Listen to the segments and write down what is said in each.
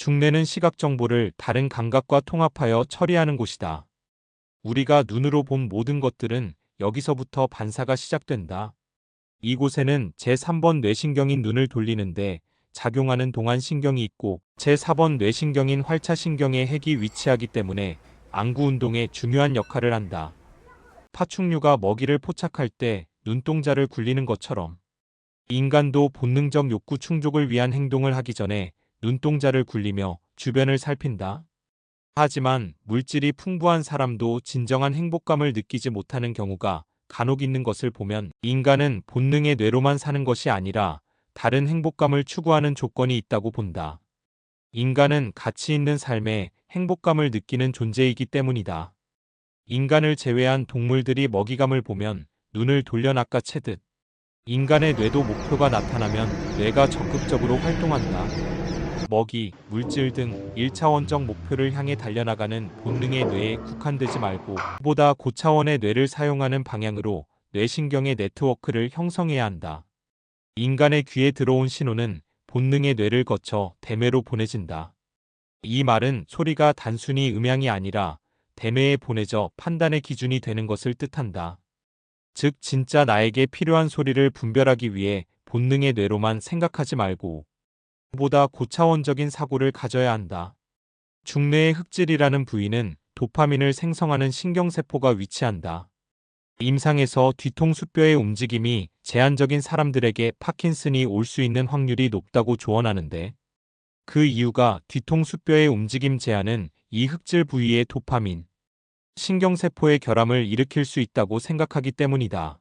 중뇌는 시각 정보를 다른 감각과 통합하여 처리하는 곳이다. 우리가 눈으로 본 모든 것들은 여기서부터 반사가 시작된다. 이곳에는 제3번 뇌신경인 눈을 돌리는데 작용하는 동안 신경이 있고 제4번 뇌신경인 활차신경의 핵이 위치하기 때문에 안구 운동에 중요한 역할을 한다. 파충류가 먹이를 포착할 때 눈동자를 굴리는 것처럼 인간도 본능적 욕구 충족을 위한 행동을 하기 전에 눈동자를 굴리며 주변을 살핀다. 하지만 물질이 풍부한 사람도 진정한 행복감을 느끼지 못하는 경우가 간혹 있는 것을 보면 인간은 본능의 뇌로만 사는 것이 아니라 다른 행복감을 추구하는 조건이 있다고 본다. 인간은 가치 있는 삶에 행복감을 느끼는 존재이기 때문이다. 인간을 제외한 동물들이 먹이감을 보면 눈을 돌려 낚아채듯 인간의 뇌도 목표가 나타나면 뇌가 적극적으로 활동한다. 먹이, 물질 등 1차원적 목표를 향해 달려나가는 본능의 뇌에 국한되지 말고 보다 고차원의 뇌를 사용하는 방향으로 뇌신경의 네트워크를 형성해야 한다. 인간의 귀에 들어온 신호는 본능의 뇌를 거쳐 대뇌로 보내진다. 이 말은 소리가 단순히 음향이 아니라 대뇌에 보내져 판단의 기준이 되는 것을 뜻한다. 즉, 진짜 나에게 필요한 소리를 분별하기 위해 본능의 뇌로만 생각하지 말고 보다 고차원적인 사고를 가져야 한다. 중뇌의 흑질이라는 부위는 도파민을 생성하는 신경세포가 위치한다. 임상에서 뒤통수뼈의 움직임이 제한적인 사람들에게 파킨슨이 올 수 있는 확률이 높다고 조언하는데 그 이유가 뒤통수뼈의 움직임 제한은 이 흑질 부위의 도파민, 신경세포의 결함을 일으킬 수 있다고 생각하기 때문이다.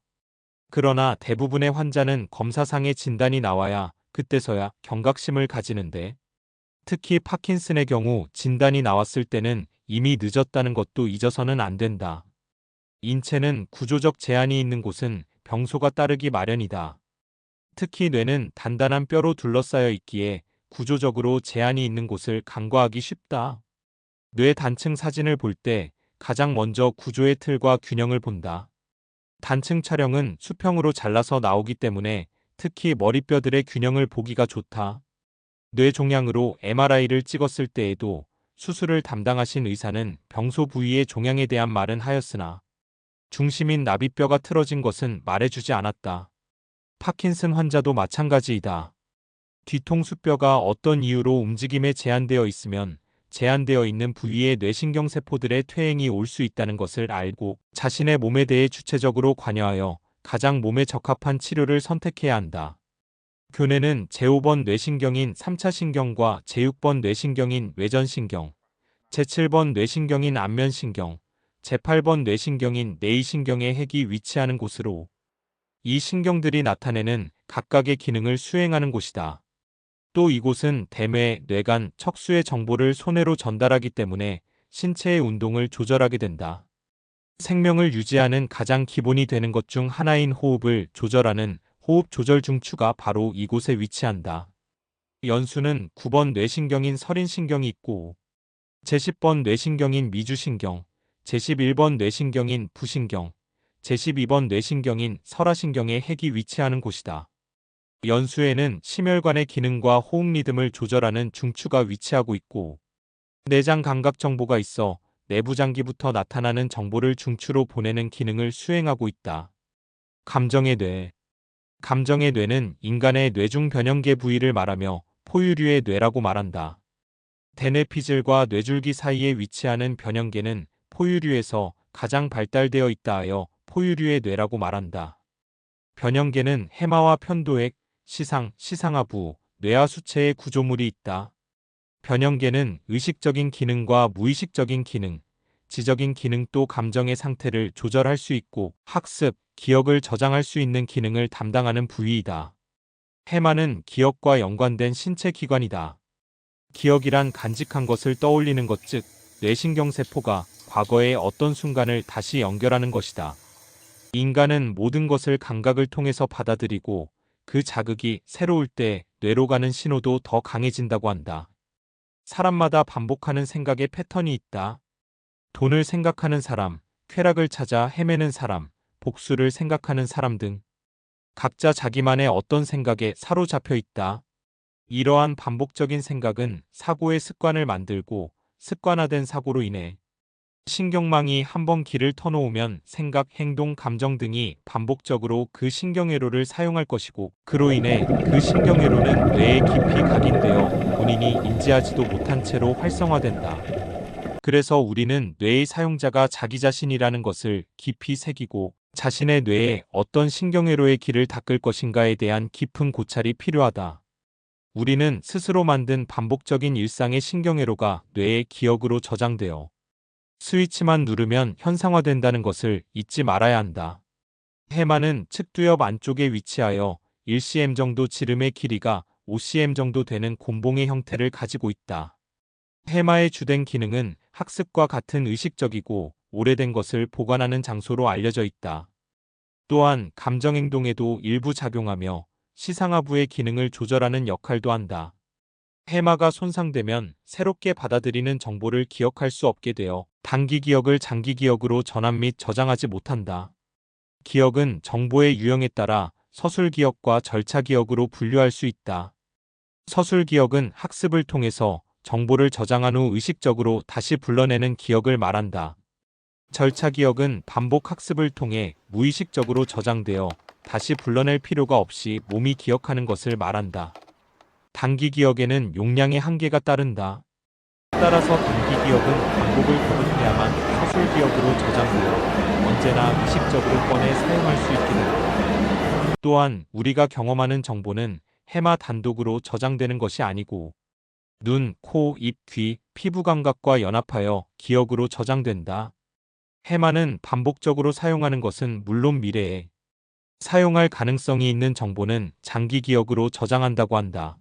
그러나 대부분의 환자는 검사상의 진단이 나와야 그때서야 경각심을 가지는데 특히 파킨슨의 경우 진단이 나왔을 때는 이미 늦었다는 것도 잊어서는 안 된다. 인체는 구조적 제한이 있는 곳은 병소가 따르기 마련이다. 특히 뇌는 단단한 뼈로 둘러싸여 있기에 구조적으로 제한이 있는 곳을 간과하기 쉽다. 뇌 단층 사진을 볼 때 가장 먼저 구조의 틀과 균형을 본다. 단층 촬영은 수평으로 잘라서 나오기 때문에 특히 머리뼈들의 균형을 보기가 좋다. 뇌 종양으로 MRI를 찍었을 때에도 수술을 담당하신 의사는 병소 부위의 종양에 대한 말은 하였으나 중심인 나비뼈가 틀어진 것은 말해주지 않았다. 파킨슨 환자도 마찬가지이다. 뒤통수뼈가 어떤 이유로 움직임에 제한되어 있으면 제한되어 있는 부위의 뇌신경세포들의 퇴행이 올 수 있다는 것을 알고 자신의 몸에 대해 주체적으로 관여하여 가장 몸에 적합한 치료를 선택해야 한다. 교내는 제5번 뇌신경인 3차 신경과 제6번 뇌신경인 외전신경, 제7번 뇌신경인 안면신경, 제8번 뇌신경인 내이신경의 핵이 위치하는 곳으로 이 신경들이 나타내는 각각의 기능을 수행하는 곳이다. 또 이곳은 대뇌, 뇌간, 척수의 정보를 손해로 전달하기 때문에 신체의 운동을 조절하게 된다. 생명을 유지하는 가장 기본이 되는 것 중 하나인 호흡을 조절하는 호흡 조절 중추가 바로 이곳에 위치한다. 연수는 9번 뇌신경인 설인신경이 있고 제10번 뇌신경인 미주신경, 제11번 뇌신경인 부신경, 제12번 뇌신경인 설화신경의 핵이 위치하는 곳이다. 연수에는 심혈관의 기능과 호흡 리듬을 조절하는 중추가 위치하고 있고 내장 감각 정보가 있어 내부 장기부터 나타나는 정보를 중추로 보내는 기능을 수행하고 있다. 감정의 뇌 감정의 뇌는 인간의 뇌중 변형계 부위를 말하며 포유류의 뇌라고 말한다. 대뇌피질과 뇌줄기 사이에 위치하는 변형계는 포유류에서 가장 발달되어 있다 하여 포유류의 뇌라고 말한다. 변형계는 해마와 편도액, 시상, 시상하부, 뇌하 수체의 구조물이 있다. 변형계는 의식적인 기능과 무의식적인 기능, 지적인 기능 또 감정의 상태를 조절할 수 있고 학습, 기억을 저장할 수 있는 기능을 담당하는 부위이다. 해마는 기억과 연관된 신체 기관이다. 기억이란 간직한 것을 떠올리는 것 즉, 뇌신경세포가 과거의 어떤 순간을 다시 연결하는 것이다. 인간은 모든 것을 감각을 통해서 받아들이고 그 자극이 새로울 때 뇌로 가는 신호도 더 강해진다고 한다. 사람마다 반복하는 생각의 패턴이 있다. 돈을 생각하는 사람, 쾌락을 찾아 헤매는 사람, 복수를 생각하는 사람 등 각자 자기만의 어떤 생각에 사로잡혀 있다. 이러한 반복적인 생각은 사고의 습관을 만들고 습관화된 사고로 인해 신경망이 한번 길을 터놓으면 생각, 행동, 감정 등이 반복적으로 그 신경회로를 사용할 것이고 그로 인해 그 신경회로는 뇌에 깊이 각인되어 본인이 인지하지도 못한 채로 활성화된다. 그래서 우리는 뇌의 사용자가 자기 자신이라는 것을 깊이 새기고 자신의 뇌에 어떤 신경회로의 길을 닦을 것인가에 대한 깊은 고찰이 필요하다. 우리는 스스로 만든 반복적인 일상의 신경회로가 뇌의 기억으로 저장되어 스위치만 누르면 현상화된다는 것을 잊지 말아야 한다. 해마는 측두엽 안쪽에 위치하여 1cm 정도 지름의 길이가 5cm 정도 되는 곤봉의 형태를 가지고 있다. 해마의 주된 기능은 학습과 같은 의식적이고 오래된 것을 보관하는 장소로 알려져 있다. 또한 감정행동에도 일부 작용하며 시상하부의 기능을 조절하는 역할도 한다. 해마가 손상되면 새롭게 받아들이는 정보를 기억할 수 없게 되어 단기 기억을 장기 기억으로 전환 및 저장하지 못한다. 기억은 정보의 유형에 따라 서술 기억과 절차 기억으로 분류할 수 있다. 서술 기억은 학습을 통해서 정보를 저장한 후 의식적으로 다시 불러내는 기억을 말한다. 절차 기억은 반복 학습을 통해 무의식적으로 저장되어 다시 불러낼 필요가 없이 몸이 기억하는 것을 말한다. 단기 기억에는 용량의 한계가 따른다. 따라서 단기 기억은 반복을 거듭해야만 서술 기억으로 저장되어 언제나 의식적으로 꺼내 사용할 수 있게 된다. 또한 우리가 경험하는 정보는 해마 단독으로 저장되는 것이 아니고 눈, 코, 입, 귀, 피부 감각과 연합하여 기억으로 저장된다. 해마는 반복적으로 사용하는 것은 물론 미래에 사용할 가능성이 있는 정보는 장기 기억으로 저장한다고 한다.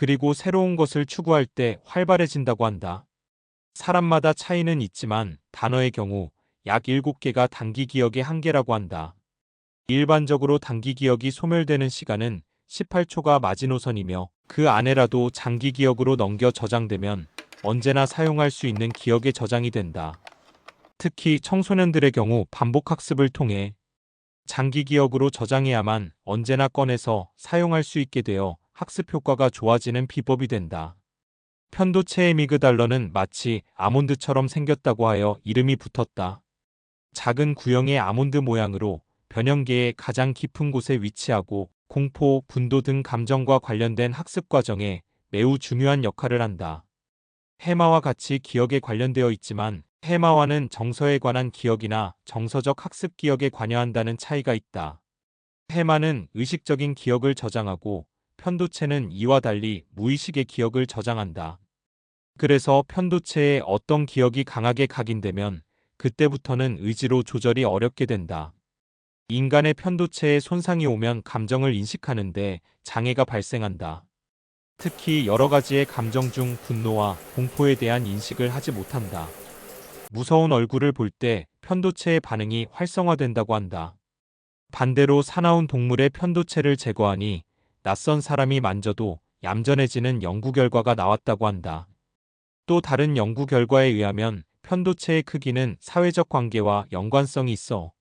그리고 새로운 것을 추구할 때 활발해진다고 한다. 사람마다 차이는 있지만 단어의 경우 약 7개가 단기 기억의 한계라고 한다. 일반적으로 단기 기억이 소멸되는 시간은 18초가 마지노선이며 그 안에라도 장기 기억으로 넘겨 저장되면 언제나 사용할 수 있는 기억의 저장이 된다. 특히 청소년들의 경우 반복 학습을 통해 장기 기억으로 저장해야만 언제나 꺼내서 사용할 수 있게 되어 학습 효과가 좋아지는 비법이 된다. 편도체의 미그달러는 마치 아몬드처럼 생겼다고 하여 이름이 붙었다. 작은 구형의 아몬드 모양으로 변형계의 가장 깊은 곳에 위치하고 공포, 분도 등 감정과 관련된 학습 과정에 매우 중요한 역할을 한다. 해마와 같이 기억에 관련되어 있지만 해마와는 정서에 관한 기억이나 정서적 학습 기억에 관여한다는 차이가 있다. 해마는 의식적인 기억을 저장하고 편도체는 이와 달리 무의식의 기억을 저장한다. 그래서 편도체에 어떤 기억이 강하게 각인되면 그때부터는 의지로 조절이 어렵게 된다. 인간의 편도체에 손상이 오면 감정을 인식하는데 장애가 발생한다. 특히 여러 가지의 감정 중 분노와 공포에 대한 인식을 하지 못한다. 무서운 얼굴을 볼 때 편도체의 반응이 활성화된다고 한다. 반대로 사나운 동물의 편도체를 제거하니 낯선 사람이 만져도 얌전해지는 연구 결과가 나왔다고 한다. 또 다른 연구 결과에 의하면 편도체의 크기는 사회적 관계와 연관성이 있어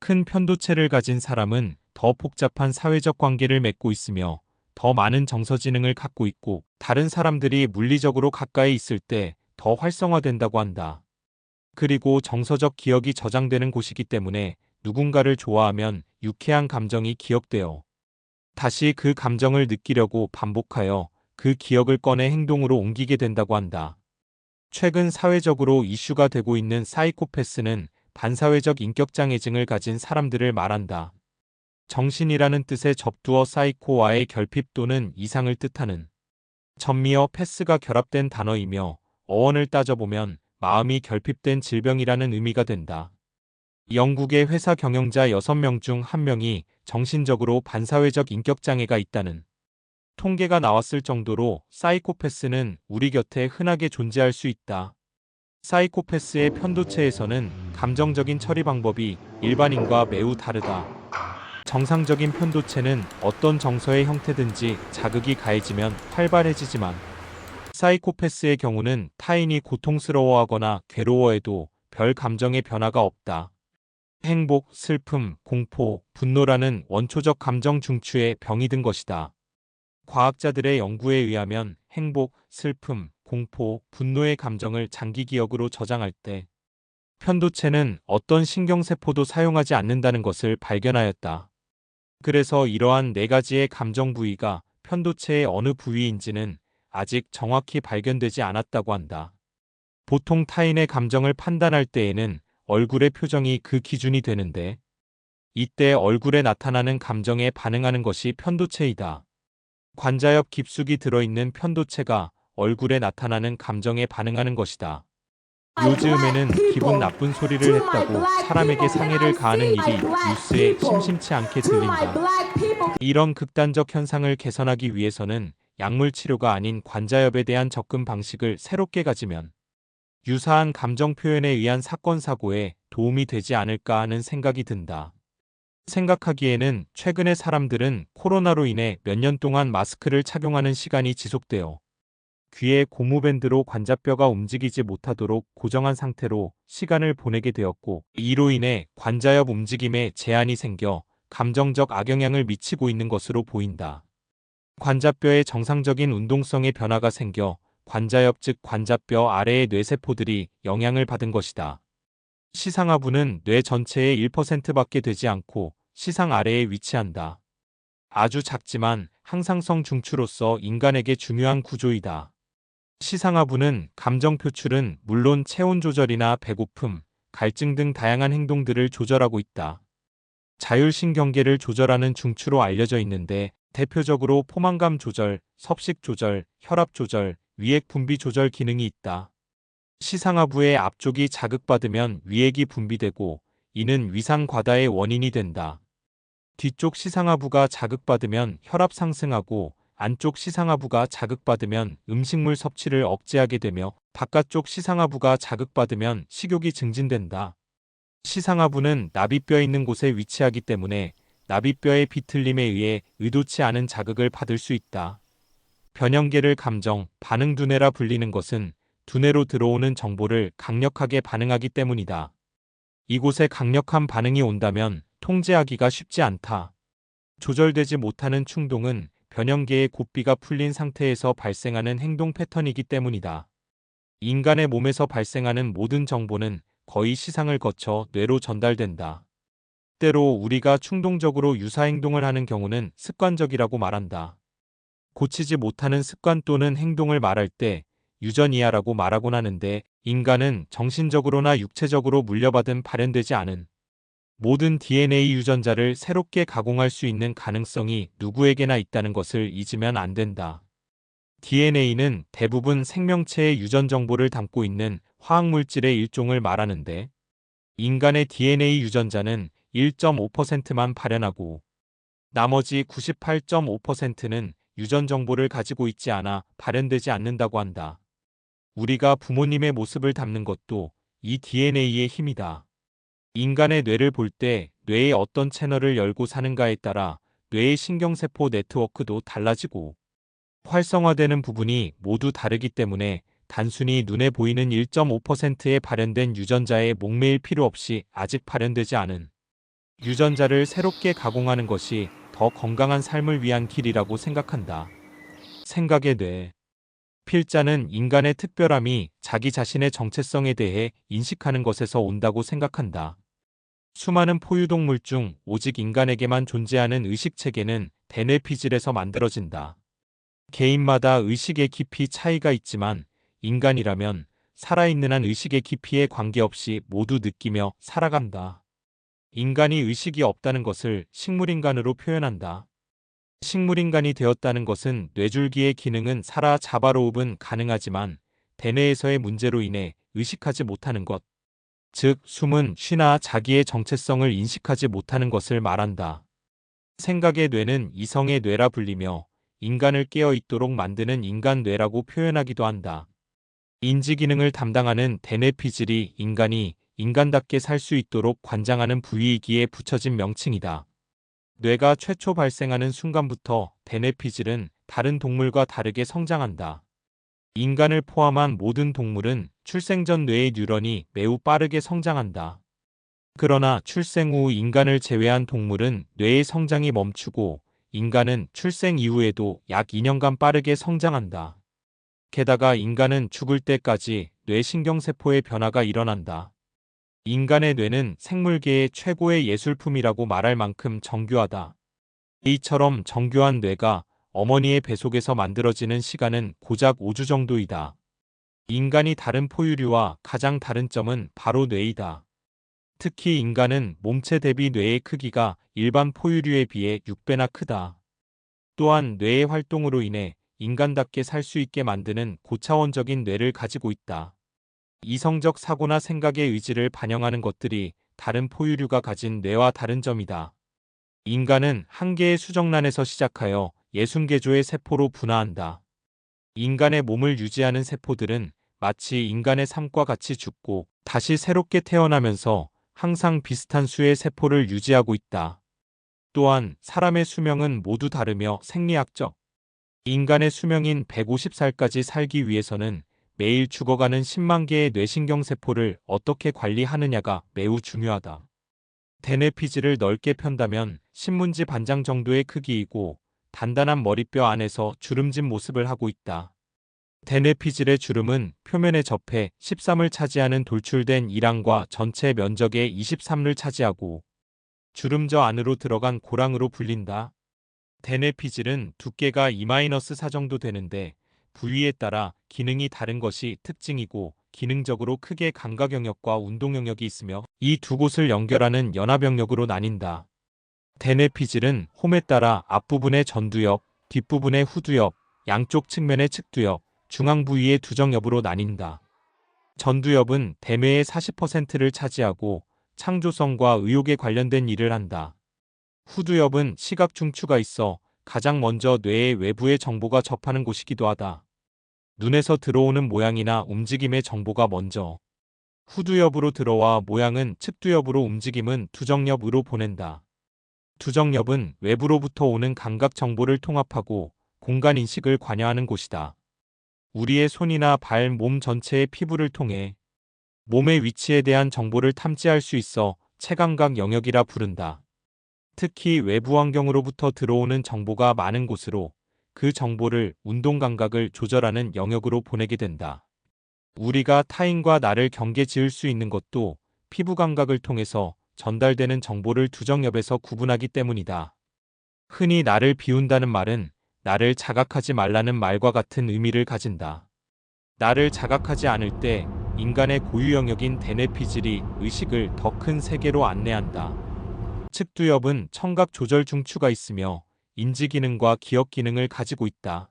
큰 편도체를 가진 사람은 더 복잡한 사회적 관계를 맺고 있으며 더 많은 정서지능을 갖고 있고 다른 사람들이 물리적으로 가까이 있을 때 더 활성화된다고 한다. 그리고 정서적 기억이 저장되는 곳이기 때문에 누군가를 좋아하면 유쾌한 감정이 기억되어 다시 그 감정을 느끼려고 반복하여 그 기억을 꺼내 행동으로 옮기게 된다고 한다. 최근 사회적으로 이슈가 되고 있는 사이코패스는 반사회적 인격장애증을 가진 사람들을 말한다. 정신이라는 뜻의 접두어 사이코와의 결핍 또는 이상을 뜻하는 전미어 패스가 결합된 단어이며 어원을 따져보면 마음이 결핍된 질병이라는 의미가 된다. 영국의 회사 경영자 6명 중 1명이 정신적으로 반사회적 인격장애가 있다는 통계가 나왔을 정도로 사이코패스는 우리 곁에 흔하게 존재할 수 있다. 사이코패스의 편도체에서는 감정적인 처리 방법이 일반인과 매우 다르다. 정상적인 편도체는 어떤 정서의 형태든지 자극이 가해지면 활발해지지만 사이코패스의 경우는 타인이 고통스러워하거나 괴로워해도 별 감정의 변화가 없다. 행복, 슬픔, 공포, 분노라는 원초적 감정 중추에 병이 든 것이다. 과학자들의 연구에 의하면 행복, 슬픔, 공포, 분노의 감정을 장기 기억으로 저장할 때 편도체는 어떤 신경세포도 사용하지 않는다는 것을 발견하였다. 그래서 이러한 네 가지의 감정 부위가 편도체의 어느 부위인지는 아직 정확히 발견되지 않았다고 한다. 보통 타인의 감정을 판단할 때에는 얼굴의 표정이 그 기준이 되는데 이때 얼굴에 나타나는 감정에 반응하는 것이 편도체이다. 관자 옆 깊숙이 들어있는 편도체가 얼굴에 나타나는 감정에 반응하는 것이다. 요즘에는 기분 나쁜 소리를 했다고 사람에게 상해를 가하는 일이 뉴스에 심심치 않게 들린다. 이런 극단적 현상을 개선하기 위해서는 약물 치료가 아닌 관자엽에 대한 접근 방식을 새롭게 가지면 유사한 감정 표현에 의한 사건 사고에 도움이 되지 않을까 하는 생각이 든다. 생각하기에는 최근에 사람들은 코로나로 인해 몇 년 동안 마스크를 착용하는 시간이 지속되어 귀에 고무밴드로 관자뼈가 움직이지 못하도록 고정한 상태로 시간을 보내게 되었고 이로 인해 관자엽 움직임에 제한이 생겨 감정적 악영향을 미치고 있는 것으로 보인다. 관자뼈의 정상적인 운동성에 변화가 생겨 관자엽 즉 관자뼈 아래의 뇌세포들이 영향을 받은 것이다. 시상하부는 뇌 전체의 1%밖에 되지 않고 시상 아래에 위치한다. 아주 작지만 항상성 중추로서 인간에게 중요한 구조이다. 시상하부는 감정 표출은 물론 체온 조절이나 배고픔, 갈증 등 다양한 행동들을 조절하고 있다. 자율신경계를 조절하는 중추로 알려져 있는데 대표적으로 포만감 조절, 섭식 조절, 혈압 조절, 위액 분비 조절 기능이 있다. 시상하부의 앞쪽이 자극받으면 위액이 분비되고 이는 위상 과다의 원인이 된다. 뒤쪽 시상하부가 자극받으면 혈압 상승하고 안쪽 시상하부가 자극받으면 음식물 섭취를 억제하게 되며 바깥쪽 시상하부가 자극받으면 식욕이 증진된다. 시상하부는 나비뼈 있는 곳에 위치하기 때문에 나비뼈의 비틀림에 의해 의도치 않은 자극을 받을 수 있다. 변형계를 감정, 반응 두뇌라 불리는 것은 두뇌로 들어오는 정보를 강력하게 반응하기 때문이다. 이곳에 강력한 반응이 온다면 통제하기가 쉽지 않다. 조절되지 못하는 충동은 변형계의 고삐가 풀린 상태에서 발생하는 행동 패턴이기 때문이다. 인간의 몸에서 발생하는 모든 정보는 거의 시상을 거쳐 뇌로 전달된다. 때로 우리가 충동적으로 유사 행동을 하는 경우는 습관적이라고 말한다. 고치지 못하는 습관 또는 행동을 말할 때 유전이하라고 말하곤 하는데 인간은 정신적으로나 육체적으로 물려받은 발현되지 않은 모든 DNA 유전자를 새롭게 가공할 수 있는 가능성이 누구에게나 있다는 것을 잊으면 안 된다. DNA는 대부분 생명체의 유전 정보를 담고 있는 화학물질의 일종을 말하는데 인간의 DNA 유전자는 1.5%만 발현하고 나머지 98.5%는 유전 정보를 가지고 있지 않아 발현되지 않는다고 한다. 우리가 부모님의 모습을 담는 것도 이 DNA의 힘이다. 인간의 뇌를 볼 때 뇌의 어떤 채널을 열고 사는가에 따라 뇌의 신경세포 네트워크도 달라지고 활성화되는 부분이 모두 다르기 때문에 단순히 눈에 보이는 1.5%의 발현된 유전자에 목매일 필요 없이 아직 발현되지 않은 유전자를 새롭게 가공하는 것이 더 건강한 삶을 위한 길이라고 생각한다. 생각의 뇌. 필자는 인간의 특별함이 자기 자신의 정체성에 대해 인식하는 것에서 온다고 생각한다. 수많은 포유동물 중 오직 인간에게만 존재하는 의식 체계는 대뇌피질에서 만들어진다. 개인마다 의식의 깊이 차이가 있지만 인간이라면 살아있는 한 의식의 깊이에 관계없이 모두 느끼며 살아간다. 인간이 의식이 없다는 것을 식물인간으로 표현한다. 식물인간이 되었다는 것은 뇌줄기의 기능은 살아 자바로흡은 가능하지만 대뇌에서의 문제로 인해 의식하지 못하는 것. 즉, 숨은 쉬나 자기의 정체성을 인식하지 못하는 것을 말한다. 생각의 뇌는 이성의 뇌라 불리며 인간을 깨어 있도록 만드는 인간 뇌라고 표현하기도 한다. 인지 기능을 담당하는 대뇌 피질이 인간이 인간답게 살 수 있도록 관장하는 부위이기에 붙여진 명칭이다. 뇌가 최초 발생하는 순간부터 대뇌피질은 다른 동물과 다르게 성장한다. 인간을 포함한 모든 동물은 출생 전 뇌의 뉴런이 매우 빠르게 성장한다. 그러나 출생 후 인간을 제외한 동물은 뇌의 성장이 멈추고 인간은 출생 이후에도 약 2년간 빠르게 성장한다. 게다가 인간은 죽을 때까지 뇌신경세포의 변화가 일어난다. 인간의 뇌는 생물계의 최고의 예술품이라고 말할 만큼 정교하다. 이처럼 정교한 뇌가 어머니의 뱃속에서 만들어지는 시간은 고작 5주 정도이다. 인간이 다른 포유류와 가장 다른 점은 바로 뇌이다. 특히 인간은 몸체 대비 뇌의 크기가 일반 포유류에 비해 6배나 크다. 또한 뇌의 활동으로 인해 인간답게 살 수 있게 만드는 고차원적인 뇌를 가지고 있다. 이성적 사고나 생각의 의지를 반영하는 것들이 다른 포유류가 가진 뇌와 다른 점이다. 인간은 한 개의 수정란에서 시작하여 60개조의 세포로 분화한다. 인간의 몸을 유지하는 세포들은 마치 인간의 삶과 같이 죽고 다시 새롭게 태어나면서 항상 비슷한 수의 세포를 유지하고 있다. 또한 사람의 수명은 모두 다르며 생리학적. 인간의 수명인 150살까지 살기 위해서는 매일 죽어가는 10만 개의 뇌신경세포를 어떻게 관리하느냐가 매우 중요하다. 대뇌피지를 넓게 편다면 신문지 반장 정도의 크기이고 단단한 머리뼈 안에서 주름진 모습을 하고 있다. 대뇌피질의 주름은 표면에 접해 13을 차지하는 돌출된 이랑과 전체 면적의 23을 차지하고 주름저 안으로 들어간 고랑으로 불린다. 대뇌피질은 두께가 2-4 정도 되는데 부위에 따라 기능이 다른 것이 특징이고 기능적으로 크게 감각 영역과 운동 영역이 있으며 이 두 곳을 연결하는 연합 영역으로 나뉜다. 대뇌피질은 홈에 따라 앞부분의 전두엽, 뒷부분의 후두엽, 양쪽 측면의 측두엽, 중앙 부위의 두정엽으로 나뉜다. 전두엽은 대뇌의 40%를 차지하고 창조성과 의욕에 관련된 일을 한다. 후두엽은 시각 중추가 있어 가장 먼저 뇌의 외부의 정보가 접하는 곳이기도 하다. 눈에서 들어오는 모양이나 움직임의 정보가 먼저 후두엽으로 들어와 모양은 측두엽으로 움직임은 두정엽으로 보낸다. 두정엽은 외부로부터 오는 감각 정보를 통합하고 공간 인식을 관여하는 곳이다. 우리의 손이나 발, 몸 전체의 피부를 통해 몸의 위치에 대한 정보를 탐지할 수 있어 체감각 영역이라 부른다. 특히 외부 환경으로부터 들어오는 정보가 많은 곳으로 그 정보를 운동 감각을 조절하는 영역으로 보내게 된다. 우리가 타인과 나를 경계 지을 수 있는 것도 피부 감각을 통해서 전달되는 정보를 두정엽에서 구분하기 때문이다. 흔히 나를 비운다는 말은 나를 자각하지 말라는 말과 같은 의미를 가진다. 나를 자각하지 않을 때 인간의 고유 영역인 대뇌피질이 의식을 더 큰 세계로 안내한다. 측두엽은 청각 조절 중추가 있으며 인지 기능과 기억 기능을 가지고 있다.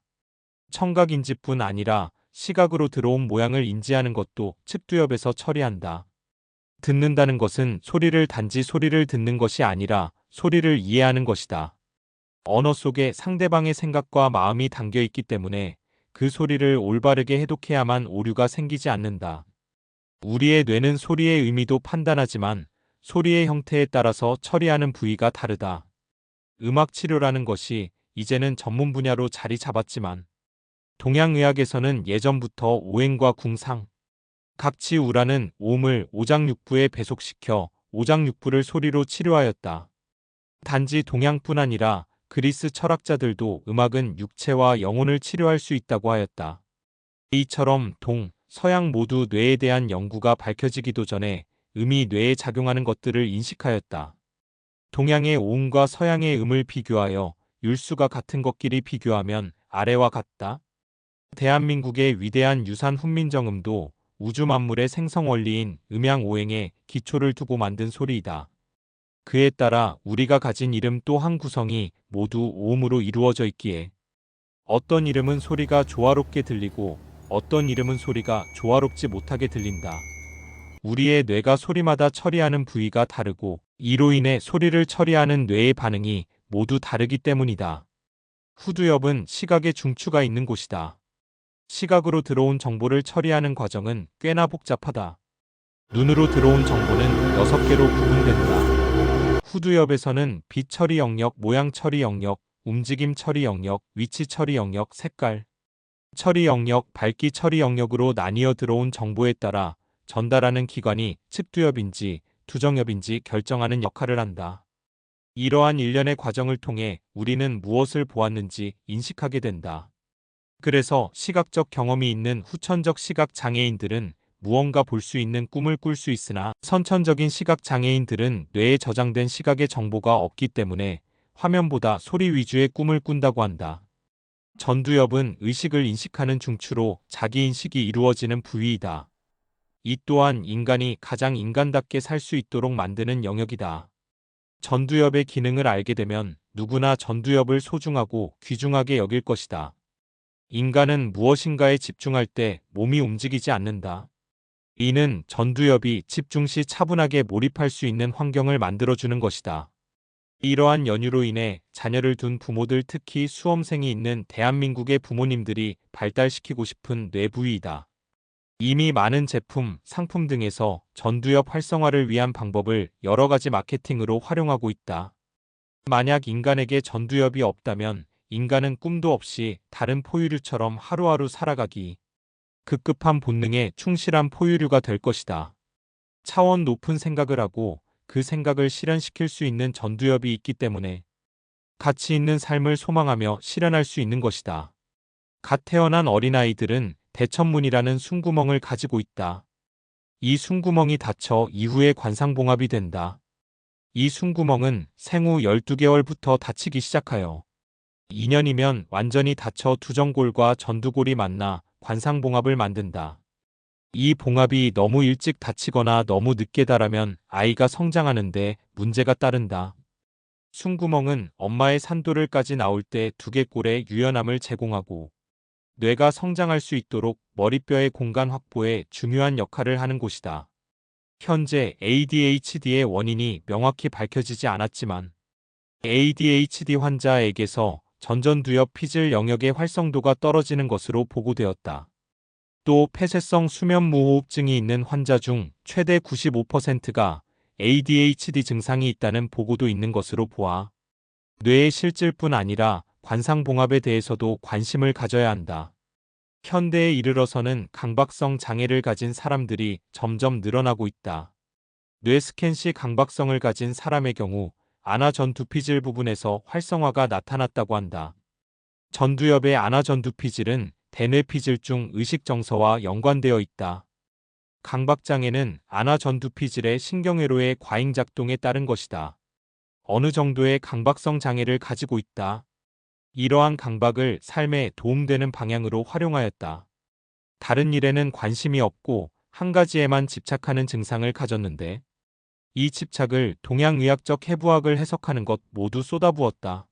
청각 인지뿐 아니라 시각으로 들어온 모양을 인지하는 것도 측두엽에서 처리한다. 듣는다는 것은 소리를 단지 소리를 듣는 것이 아니라 소리를 이해하는 것이다. 언어 속에 상대방의 생각과 마음이 담겨 있기 때문에 그 소리를 올바르게 해독해야만 오류가 생기지 않는다. 우리의 뇌는 소리의 의미도 판단하지만 소리의 형태에 따라서 처리하는 부위가 다르다. 음악 치료라는 것이 이제는 전문 분야로 자리 잡았지만 동양의학에서는 예전부터 오행과 궁상, 각치우라는 오음을 오장육부에 배속시켜 오장육부를 소리로 치료하였다. 단지 동양뿐 아니라 그리스 철학자들도 음악은 육체와 영혼을 치료할 수 있다고 하였다. 이처럼 동, 서양 모두 뇌에 대한 연구가 밝혀지기도 전에 음이 뇌에 작용하는 것들을 인식하였다. 동양의 오음과 서양의 음을 비교하여 율수가 같은 것끼리 비교하면 아래와 같다. 대한민국의 위대한 유산 훈민정음도 우주 만물의 생성 원리인 음양 오행에 기초를 두고 만든 소리이다. 그에 따라 우리가 가진 이름 또한 구성이 모두 오음으로 이루어져 있기에 어떤 이름은 소리가 조화롭게 들리고 어떤 이름은 소리가 조화롭지 못하게 들린다. 우리의 뇌가 소리마다 처리하는 부위가 다르고 이로 인해 소리를 처리하는 뇌의 반응이 모두 다르기 때문이다. 후두엽은 시각의 중추가 있는 곳이다. 시각으로 들어온 정보를 처리하는 과정은 꽤나 복잡하다. 눈으로 들어온 정보는 6개로 구분된다. 후두엽에서는 빛 처리 영역, 모양 처리 영역, 움직임 처리 영역, 위치 처리 영역, 색깔 처리 영역, 밝기 처리 영역으로 나뉘어 들어온 정보에 따라 전달하는 기관이 측두엽인지 두정엽인지 결정하는 역할을 한다. 이러한 일련의 과정을 통해 우리는 무엇을 보았는지 인식하게 된다. 그래서 시각적 경험이 있는 후천적 시각 장애인들은 무언가 볼 수 있는 꿈을 꿀 수 있으나 선천적인 시각 장애인들은 뇌에 저장된 시각의 정보가 없기 때문에 화면보다 소리 위주의 꿈을 꾼다고 한다. 전두엽은 의식을 인식하는 중추로 자기 인식이 이루어지는 부위이다. 이 또한 인간이 가장 인간답게 살 수 있도록 만드는 영역이다. 전두엽의 기능을 알게 되면 누구나 전두엽을 소중하고 귀중하게 여길 것이다. 인간은 무엇인가에 집중할 때 몸이 움직이지 않는다. 이는 전두엽이 집중 시 차분하게 몰입할 수 있는 환경을 만들어주는 것이다. 이러한 연유로 인해 자녀를 둔 부모들 특히 수험생이 있는 대한민국의 부모님들이 발달시키고 싶은 뇌부위이다. 이미 많은 제품, 상품 등에서 전두엽 활성화를 위한 방법을 여러 가지 마케팅으로 활용하고 있다. 만약 인간에게 전두엽이 없다면 인간은 꿈도 없이 다른 포유류처럼 하루하루 살아가기. 급급한 본능에 충실한 포유류가 될 것이다. 차원 높은 생각을 하고 그 생각을 실현시킬 수 있는 전두엽이 있기 때문에 가치 있는 삶을 소망하며 실현할 수 있는 것이다. 갓 태어난 어린아이들은 대천문이라는 숨구멍을 가지고 있다. 이 숨구멍이 닫혀 이후에 관상봉합이 된다. 이 숨구멍은 생후 12개월부터 닫히기 시작하여 2년이면 완전히 닫혀 두정골과 전두골이 만나 관상봉합을 만든다. 이 봉합이 너무 일찍 닫히거나 너무 늦게 닫으면 아이가 성장하는데 문제가 따른다. 숨구멍은 엄마의 산도를까지 나올 때 두개골의 유연함을 제공하고 뇌가 성장할 수 있도록 머리뼈의 공간 확보에 중요한 역할을 하는 곳이다. 현재 ADHD의 원인이 명확히 밝혀지지 않았지만 ADHD 환자에게서 전전두엽 피질 영역의 활성도가 떨어지는 것으로 보고되었다. 또 폐쇄성 수면 무호흡증이 있는 환자 중 최대 95%가 ADHD 증상이 있다는 보고도 있는 것으로 보아 뇌의 실질뿐 아니라 관상봉합에 대해서도 관심을 가져야 한다. 현대에 이르러서는 강박성 장애를 가진 사람들이 점점 늘어나고 있다. 뇌 스캔 시 강박성을 가진 사람의 경우 아나 전두피질 부분에서 활성화가 나타났다고 한다. 전두엽의 아나 전두피질은 대뇌 피질 중 의식 정서와 연관되어 있다. 강박장애는 아나 전두피질의 신경회로의 과잉 작동에 따른 것이다. 어느 정도의 강박성 장애를 가지고 있다. 이러한 강박을 삶에 도움되는 방향으로 활용하였다. 다른 일에는 관심이 없고 한 가지에만 집착하는 증상을 가졌는데 이 집착을 동양의학적 해부학을 해석하는 것 모두 쏟아부었다.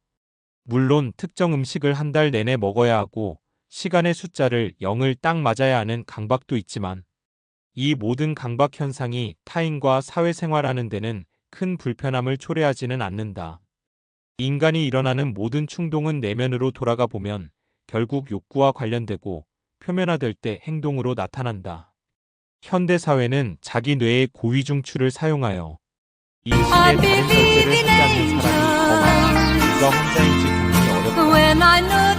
물론 특정 음식을 한 달 내내 먹어야 하고 시간의 숫자를 0을 딱 맞아야 하는 강박도 있지만 이 모든 강박 현상이 타인과 사회생활하는 데는 큰 불편함을 초래하지는 않는다. 인간이 일어나는 모든 충동은 내면으로 돌아가 보면 결국 욕구와 관련되고 표면화될 때 행동으로 나타난다. 현대 사회는 자기 뇌의 고위중추를 사용하여 인식의 다른 절제를 하지 않는 사람이 더 많아 누가 혼자인지 구분이 어렵다.